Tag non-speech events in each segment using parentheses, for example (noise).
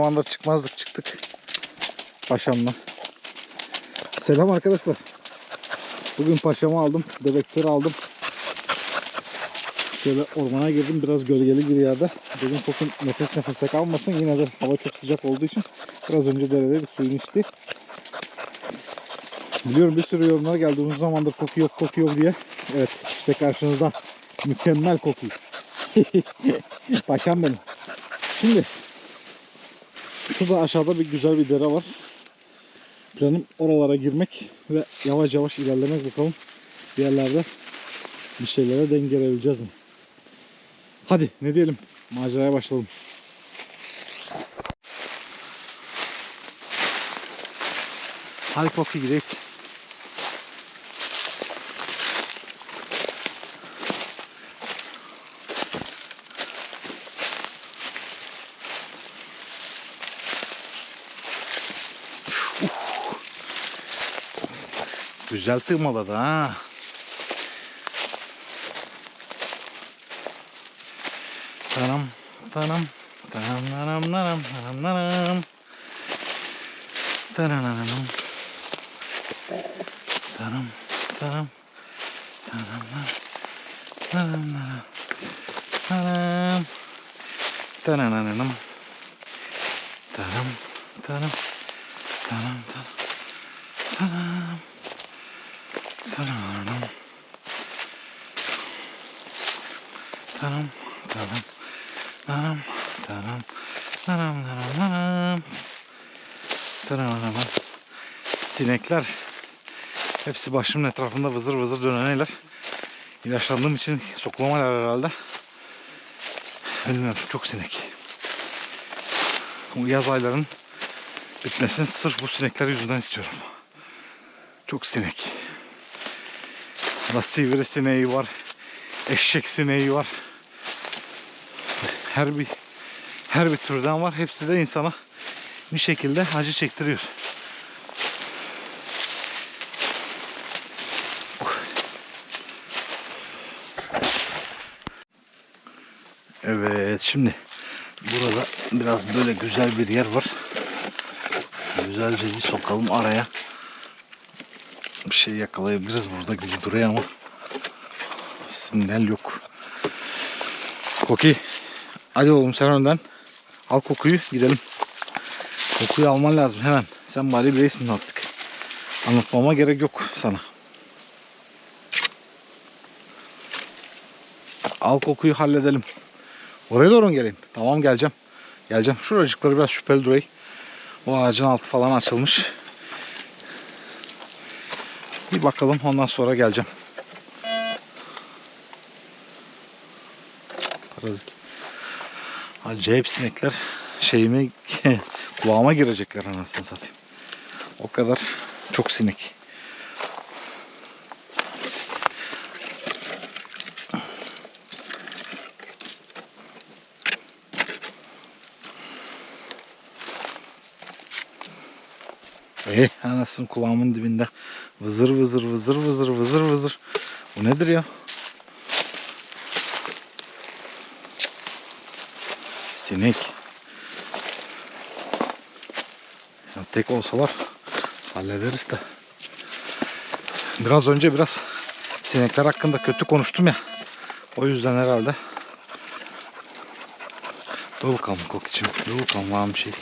Zamandır çıkmazdık çıktık. Paşamla. Selam arkadaşlar. Bugün paşamı aldım. Dedektörü aldım. Şöyle ormana girdim. Biraz gölgeli bir yerde. Dedim kokun nefes nefese kalmasın. Yine de hava çok sıcak olduğu için biraz önce deredeydi. Suyunu içti. Biliyorum bir sürü yorumlar geldi. Uzun zamandır koku yok koku yok diye. Evet işte karşınızda mükemmel koku. (laughs) Paşam benim. Şimdi şurada aşağıda bir güzel bir dere var. Planım oralara girmek ve yavaş yavaş ilerlemek bakalım. Bir yerlerde bir şeylere denk gelebileceğiz mi? Hadi ne diyelim maceraya başlayalım. Hadi Poki gideyiz. Güzel tırmaladı ha. Tanam, tanam, tanam, tanam, tanam, tanam, tanam. Tanam, tanam, tanam, tanam, tanam, tanam. Tanananam. Tanam, tanam, tanam, tanam, tanam. Tanam. Tanam, tanam, tanam, tanam, tanam, tanam, tanam. Tanam. Sinekler hepsi başımın etrafında vızır vızır döneneyler. İlaçlandığım için sokulamalar herhalde. Bilmiyorum çok sinek. Bu yaz ayların bitmesini sırf bu sinekler yüzünden istiyorum. Çok sinek. Valla sivri sineği var. Eşek sineği var. Her bir her bir türden var. Hepsi de insana bir şekilde acı çektiriyor. Evet şimdi burada biraz böyle güzel bir yer var. Güzelce bir sokalım araya. Bir şey yakalayabiliriz burada gibi duruyor ama sinyal yok. Koki hadi oğlum sen önden al kokuyu gidelim. Kokuyu alman lazım hemen. Sen bari bireysin artık. Anlatmama gerek yok sana. Al kokuyu halledelim. Oraya doğru geleyim? Tamam geleceğim. Geleceğim. Şuracıkları biraz şüpheli durayım. O ağacın altı falan açılmış. Bir bakalım ondan sonra geleceğim. Parazit. Acayip sinekler şeyime (laughs) kulağıma girecekler anasını satayım. O kadar çok sinek. Eh anasını kulağımın dibinde vızır vızır vızır vızır vızır vızır. Bu nedir ya? Sinek. Ya tek olsalar hallederiz de. Biraz önce biraz sinekler hakkında kötü konuştum ya. O yüzden herhalde. Kokiçim. Dur bakalım var mı şey.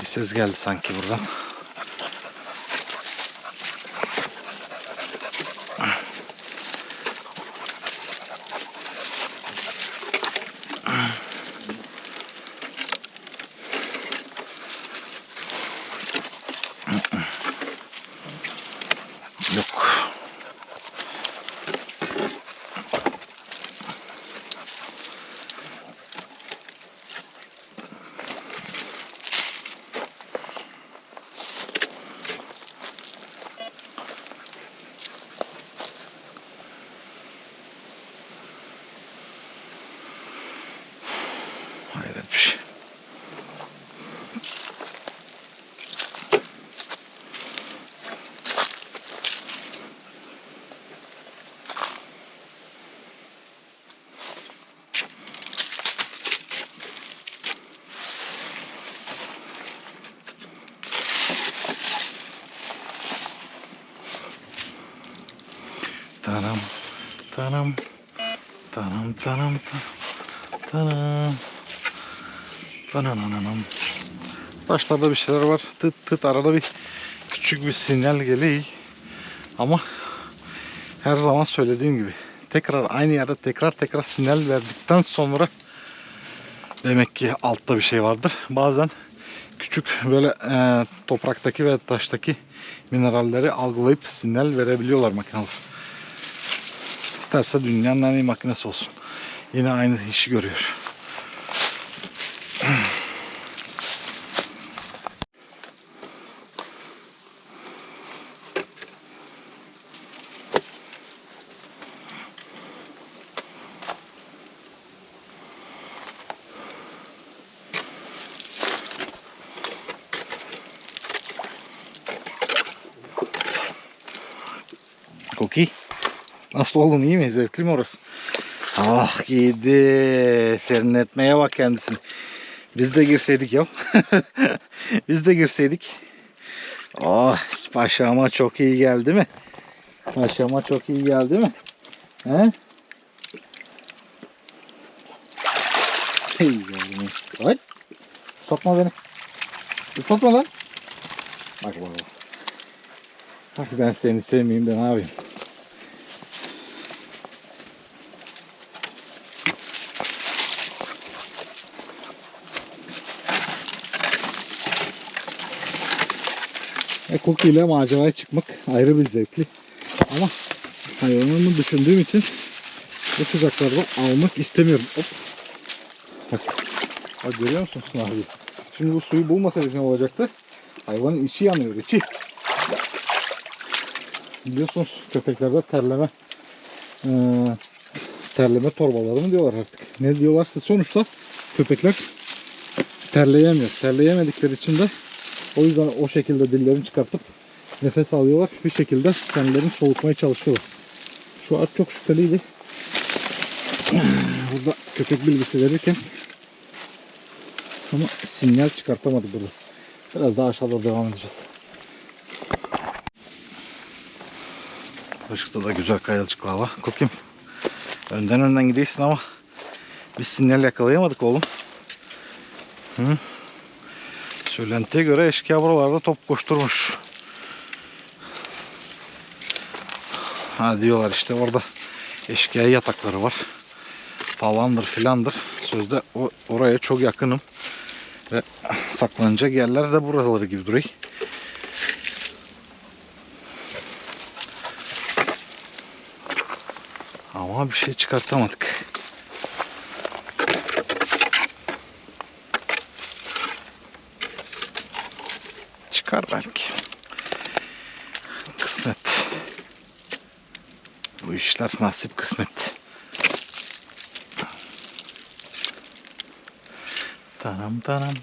Bir ses geldi sanki buradan. Yok. Hayret bir şey. Tanam. Tanam. Tanam tanam tanam. Tanananam. Başlarda bir şeyler var. Tıt tıt arada bir küçük bir sinyal geliyor. Ama her zaman söylediğim gibi tekrar aynı yerde tekrar tekrar sinyal verdikten sonra demek ki altta bir şey vardır. Bazen küçük böyle e, topraktaki ve taştaki mineralleri algılayıp sinyal verebiliyorlar makineler. İsterse dünyanın en iyi makinesi olsun. Yine aynı işi görüyor. Koki. Nasıl oldun iyi mi? Zevkli mi orası? Ah gidi. Serinletmeye bak kendisini. Biz de girseydik ya. (laughs) Biz de girseydik. Oh paşama çok iyi geldi mi? Paşama çok iyi geldi mi? He? Hey yavrum. Ay. Islatma beni. Islatma lan. Bak bak bak. Bak ben seni sevmeyeyim de ne yapayım? E, Cookie ile maceraya çıkmak ayrı bir zevkli. Ama hayvanımı düşündüğüm için bu sıcaklarda almak istemiyorum. Hop. Bak. Bak görüyor musun abi? Şimdi bu suyu bulmasaydı ne olacaktı? Hayvanın içi yanıyor içi. Biliyorsunuz köpeklerde terleme eee, terleme torbaları mı diyorlar artık. Ne diyorlarsa sonuçta köpekler terleyemiyor. Terleyemedikleri için de o yüzden o şekilde dillerini çıkartıp nefes alıyorlar. Bir şekilde kendilerini soğutmaya çalışıyorlar. Şu at çok şüpheliydi. (clears throat) Burada köpek bilgisi verirken ama sinyal çıkartamadı burada. Biraz daha aşağıda devam edeceğiz. Işıkta da güzel kayalıcıklar var. Kokim. Önden önden gidiyorsun ama biz sinyal yakalayamadık oğlum. Hı? Söylentiye göre eşkıya buralarda top koşturmuş. Ha diyorlar işte orada eşkıya yatakları var. Falandır filandır. Sözde oraya çok yakınım. Ve saklanacak yerler de buraları gibi duruyor. Ama bir şey çıkartamadık. Çıkar belki. Kısmet. Bu işler nasip kısmet. Tanam tanam.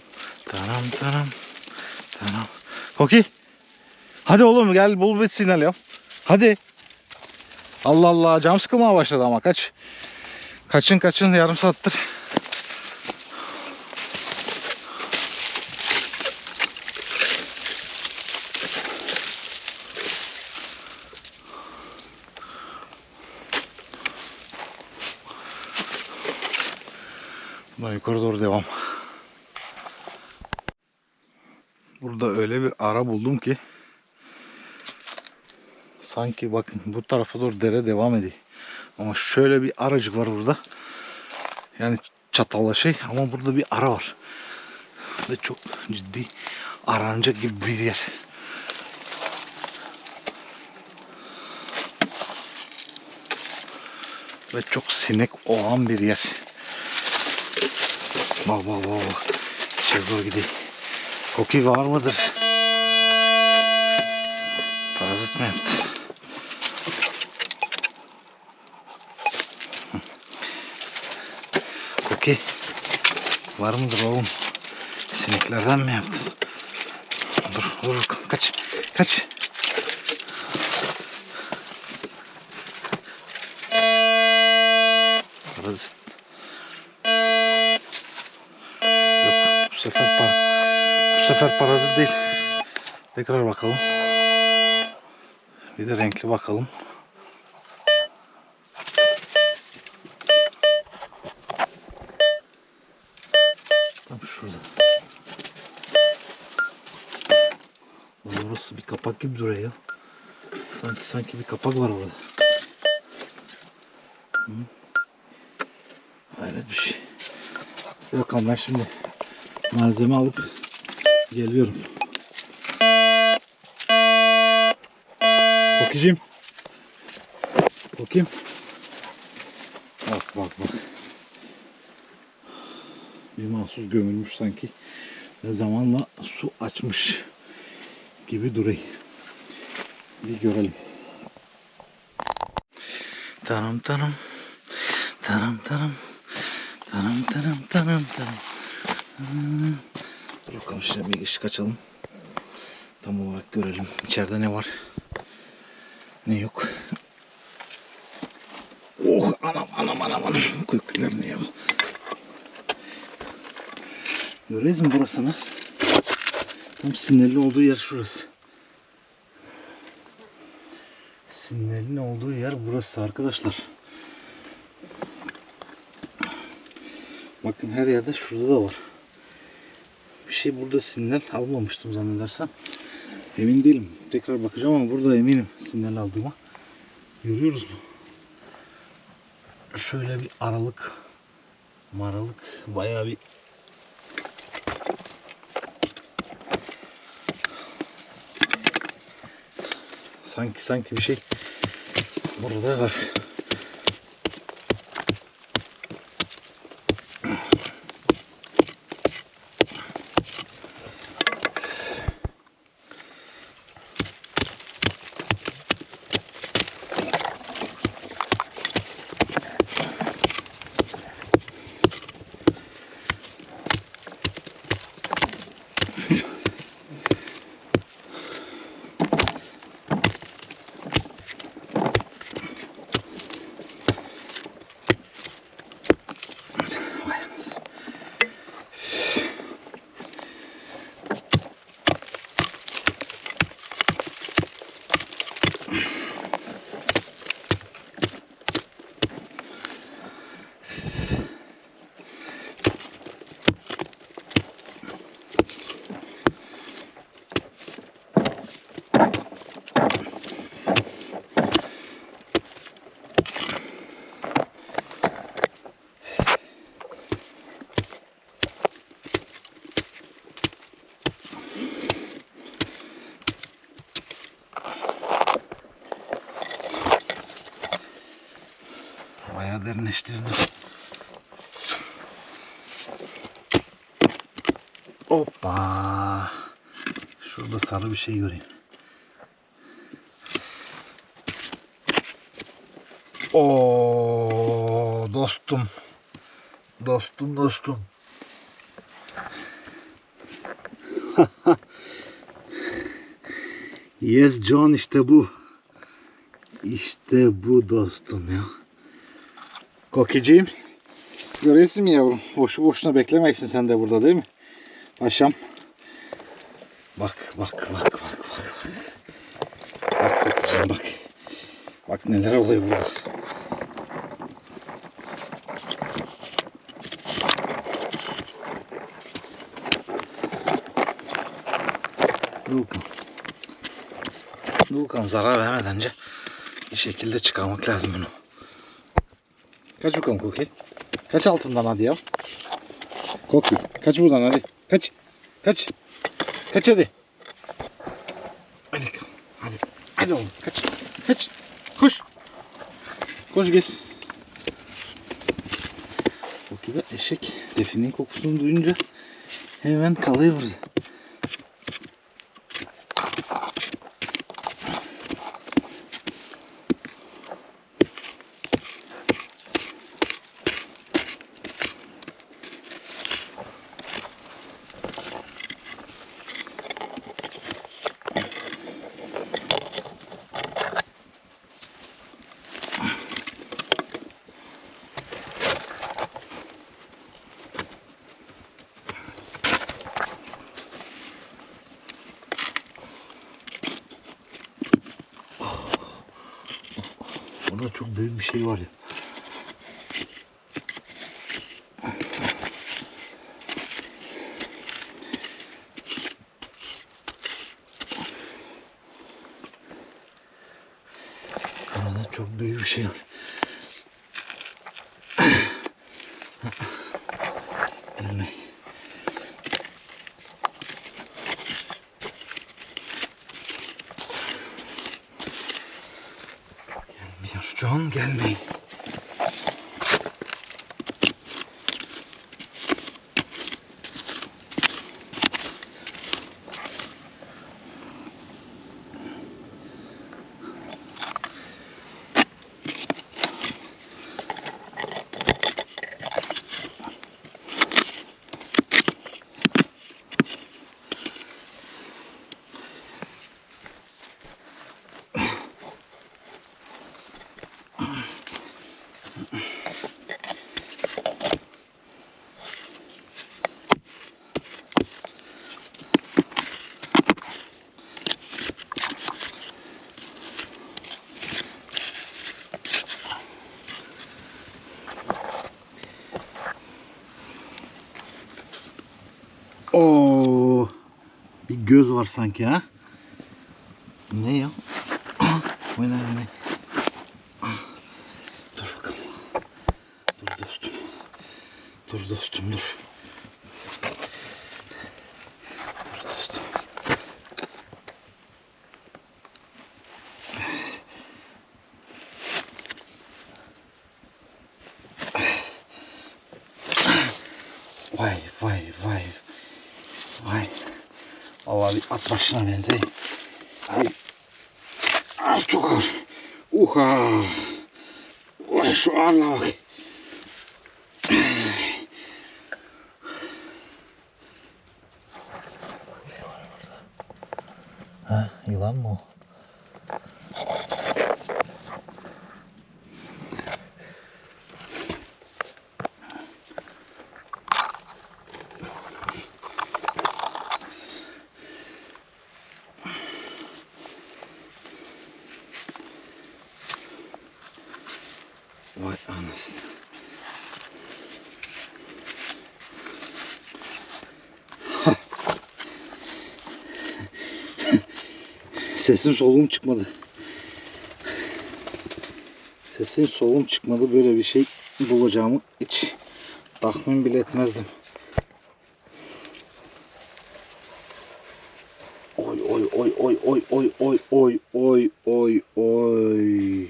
Tanam tanam. Tanam. Koki. Hadi oğlum gel bul bir sinyal yap. Hadi. Allah Allah cam sıkılmaya başladı ama kaç. Kaçın kaçın yarım saattir. Buradan yukarı doğru devam. Burada öyle bir ara buldum ki sanki bakın bu tarafa doğru dere devam ediyor. Ama şöyle bir aracık var burada. Yani çatalla şey ama burada bir ara var. Ve çok ciddi aranacak gibi bir yer. Ve çok sinek olan bir yer. Bak bak bak bak. İçeri doğru gidiyor. Koki var mıdır? Mi yaptı? Koki var mıdır oğlum? Sineklerden mi yaptın? Dur dur kaç kaç. Parazit. Yok bu sefer par bu sefer parazit değil. Tekrar bakalım. Bir de renkli bakalım. Tam şurada. Orası bir kapak gibi duruyor ya. Sanki sanki bir kapak var orada. Hı. Hayret bir şey. Bakalım ben şimdi malzeme alıp geliyorum. Kokicim. Kokayım. Bak bak bak. Bir mahsus gömülmüş sanki. Ve zamanla su açmış gibi duruyor. Bir görelim. Tanım tanım. Tanım tanım. Tanım tanım tanım tanım. Hmm. Dur bakalım şimdi bir ışık açalım. Tam olarak görelim. İçeride ne var? Ne yok? Oh anam anam anam anam. Kuyuklar ne ya? Görüyoruz mu burasını? Tam sinyalin olduğu yer şurası. Sinyalin olduğu yer burası arkadaşlar. Bakın her yerde şurada da var. Bir şey burada sinyal almamıştım zannedersem. Emin değilim. Tekrar bakacağım ama burada eminim sinyal aldığıma. Görüyoruz mu? Şöyle bir aralık maralık bayağı bir sanki sanki bir şey burada var. Vay anasını. Bayağı derinleştirdim. Hoppa. Şurada sarı bir şey göreyim. Oo dostum. Dostum dostum. (laughs) yes John işte bu. İşte bu dostum ya. Kokiciğim. Görüyorsun mu yavrum? Boşu boşuna beklemeksin sen de burada değil mi? Paşam. Bak bak bak bak bak bak. Kokiciğim bak. Bak neler oluyor burada. Dur bakalım zarar vermeden önce bir şekilde çıkarmak lazım bunu. Kaç bakalım Koki. Kaç altından hadi ya. Koki. Kaç buradan hadi. Kaç. Kaç. Kaç hadi. Hadi. Hadi. Hadi oğlum. Kaç. Kaç. Koş. Koş gez. Koki de eşek definin kokusunu duyunca hemen kalıyor burada. Orada çok büyük bir şey var ya. Çok büyük bir şey var. Gelme. Gelmiyor John gelmeyin. Oo, bir göz var sanki ha. Ne ya? O ne o ne? Dur bakalım. Dur dostum. Dur dostum dur. Dur dostum. Vay vay vay. Vay. Allah bir at başına benzeyim. Ay. Ay çok ağır. Uha. Vay şu ağırlığa bak. Ha, yılan mı o? Vay anasını. Sesim soluğum çıkmadı. Sesim soluğum çıkmadı. Böyle bir şey bulacağımı hiç tahmin bile etmezdim. Oy oy oy oy oy oy oy oy oy oy oy.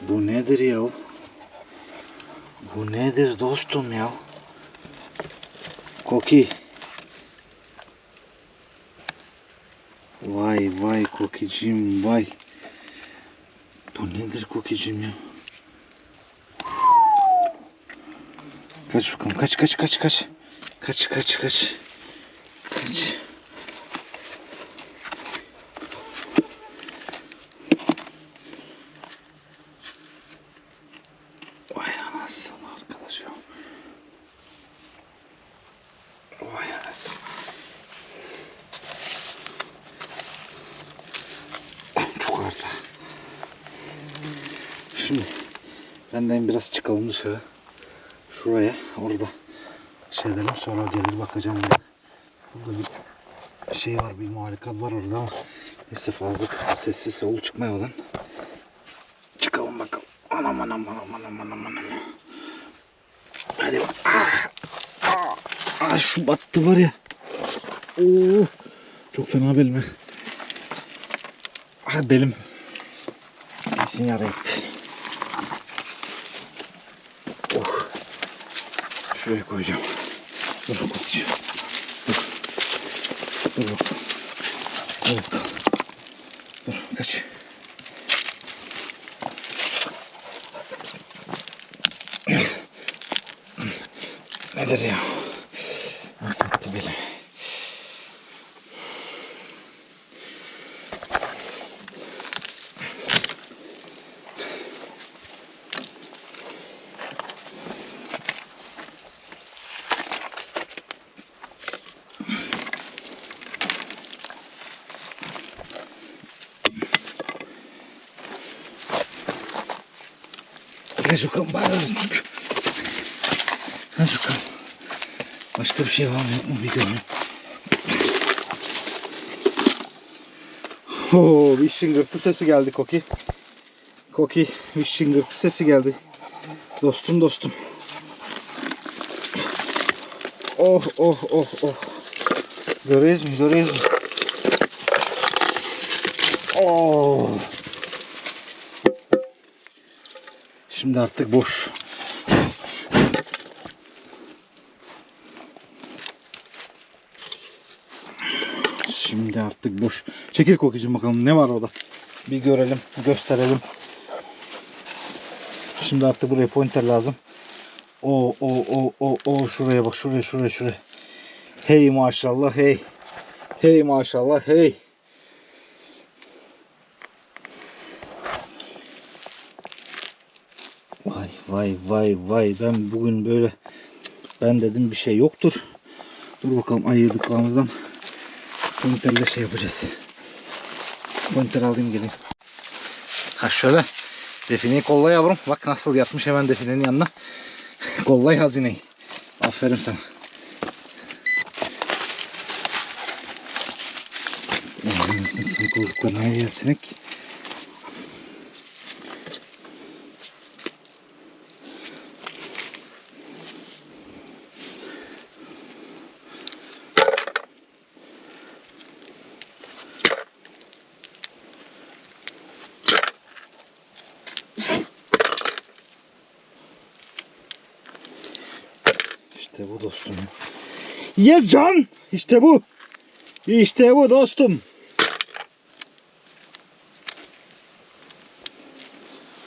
Bu nedir ya? Bu nedir dostum ya? Koki. Vay vay kokicim vay. Bu nedir kokicim ya? Kaç bakalım kaç kaç kaç kaç. Kaç kaç kaç. Vay anasını arkadaş ya. Vay anasını. Çok ağırdı. Şimdi benden biraz çıkalım dışarı. Şuraya orada şey edelim sonra gelir bakacağım ben. Burada bir şey var bir muhalikat var orada ama neyse fazla sessiz solu çıkmayadan çıkalım bakalım. Anam anam anam anam anam anam. Hadi bak. Ah, ah, ah, şu battı var ya. Oo, çok fena belime. Ah belim. Kesin yara etti. Şuraya koyacağım. Dur koyacağım. Dur. Dur bakalım. Dur bakalım. Dur kaç. (clears throat) Nedir ya? Çünkü. Hadi bakalım. Başka bir şey var mı yok mu bir göreyim. Oo, bir şıngırtı sesi geldi Koki. Koki bir şıngırtı sesi geldi. Dostum dostum. Oh oh oh oh. Görüyoruz mu? Görüyoruz mu? Oh. Şimdi artık boş. Şimdi artık boş. Çekil kokicim bakalım ne var orada. Bir görelim, gösterelim. Şimdi artık buraya pointer lazım. O o o o o şuraya bak şuraya şuraya şuraya. Hey maşallah hey. Hey maşallah hey. Vay vay vay ben bugün böyle ben dedim bir şey yoktur. Dur bakalım ayırdıklarımızdan pointerle şey yapacağız. Pointer alayım geleyim. Ha şöyle defineyi kolla yavrum. Bak nasıl yatmış hemen definenin yanına. (laughs) Kollay hazineyi. Aferin sana. Anasını sinek olduklarına yer sinek. İşte bu dostum. Yes Can! İşte bu. İşte bu dostum.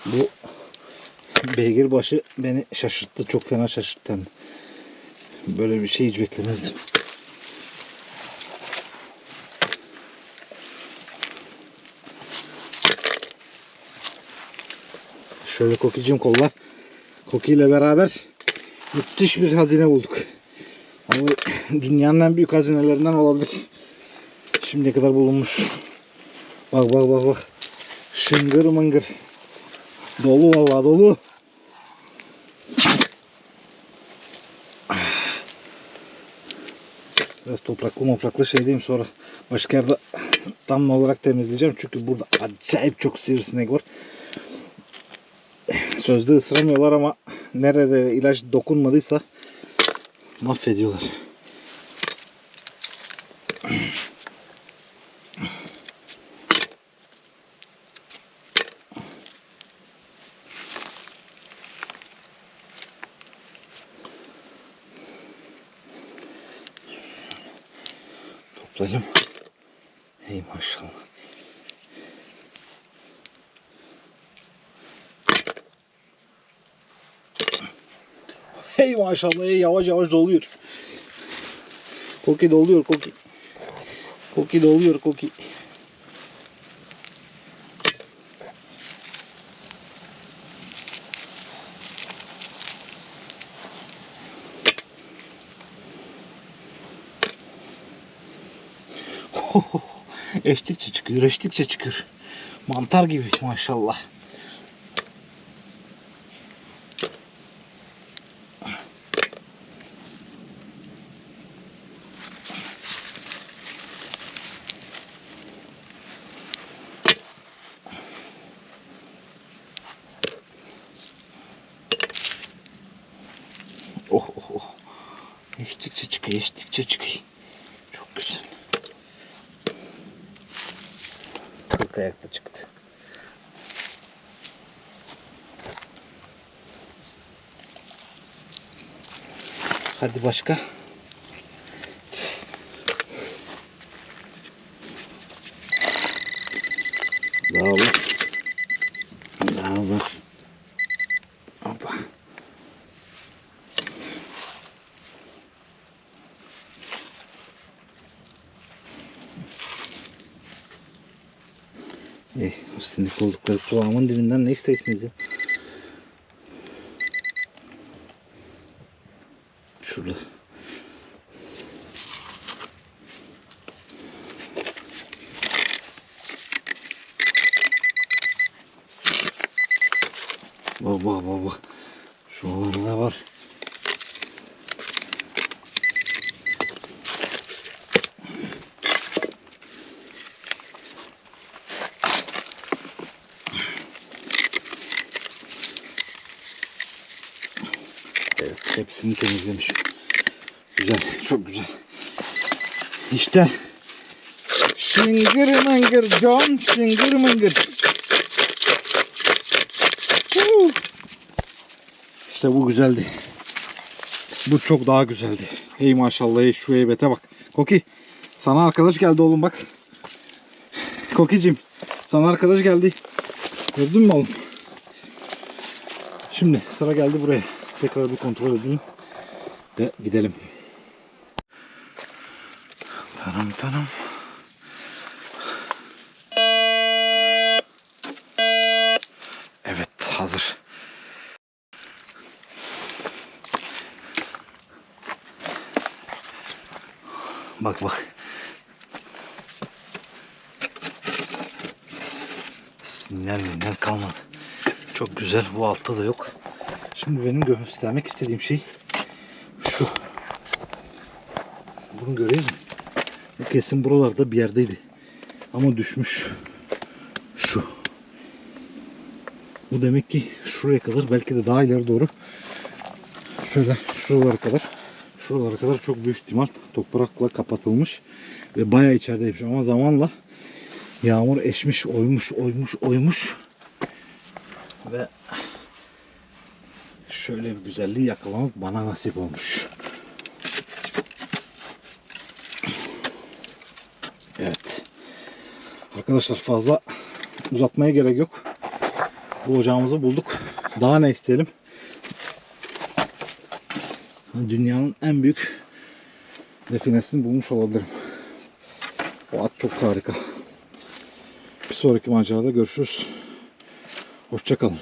Bu beygir başı beni şaşırttı. Çok fena şaşırttı. Böyle bir şey hiç beklemezdim. Şöyle kokicim kolla. Koki ile beraber müthiş bir hazine bulduk. Ama dünyanın en büyük hazinelerinden olabilir. Şimdiye kadar bulunmuş. Bak bak bak bak. Şıngır mıngır. Dolu vallahi dolu. Biraz topraklı mopraklı şey diyeyim sonra başka yerde damla olarak temizleyeceğim. Çünkü burada acayip çok sivrisinek var. Sözde ısıramıyorlar ama nerede ilaç dokunmadıysa mahvediyorlar. Hey maşallah hey yavaş yavaş doluyor. Koki doluyor koki. Koki doluyor koki. (laughs) eştikçe çıkıyor, eştikçe çıkıyor. Mantar gibi maşallah. Oh oh oh. Eştikçe çıkıyor, eştikçe çıkıyor. Çok güzel. Kırk ayakta çıktı. Hadi başka. Daha var. Daha var. Hoppa. Eh, sinek oldukları kulağımın dibinden ne istersiniz ya? Şurada. Baba baba. Şuralarda var. Hepsini temizlemiş. Güzel. Çok güzel. İşte Şıngır mıngır John, şıngır mıngır. İşte bu güzeldi. Bu çok daha güzeldi. Hey maşallah hey şu heybete bak. Koki sana arkadaş geldi oğlum bak. Kokicim sana arkadaş geldi. Gördün mü oğlum? Şimdi sıra geldi buraya. Tekrar bir kontrol edelim. Ve gidelim. Tanım tanım. Evet hazır. Bak bak. Sinyal minyal kalmadı. Çok güzel. Bu altta da yok. Şimdi benim göstermek istediğim şey şu. Bunu görüyor musun? Bu kesin buralarda bir yerdeydi. Ama düşmüş. Şu. Bu demek ki şuraya kadar belki de daha ileri doğru. Şöyle şuralara kadar. Şuralara kadar çok büyük ihtimal toprakla kapatılmış. Ve bayağı içerideymiş. Ama zamanla yağmur eşmiş, oymuş, oymuş, oymuş. Ve şöyle bir güzelliği yakalamak bana nasip olmuş. Evet. Arkadaşlar fazla uzatmaya gerek yok. Bu ocağımızı bulduk. Daha ne isteyelim? Dünyanın en büyük definesini bulmuş olabilirim. O at çok harika. Bir sonraki macerada görüşürüz. Hoşçakalın.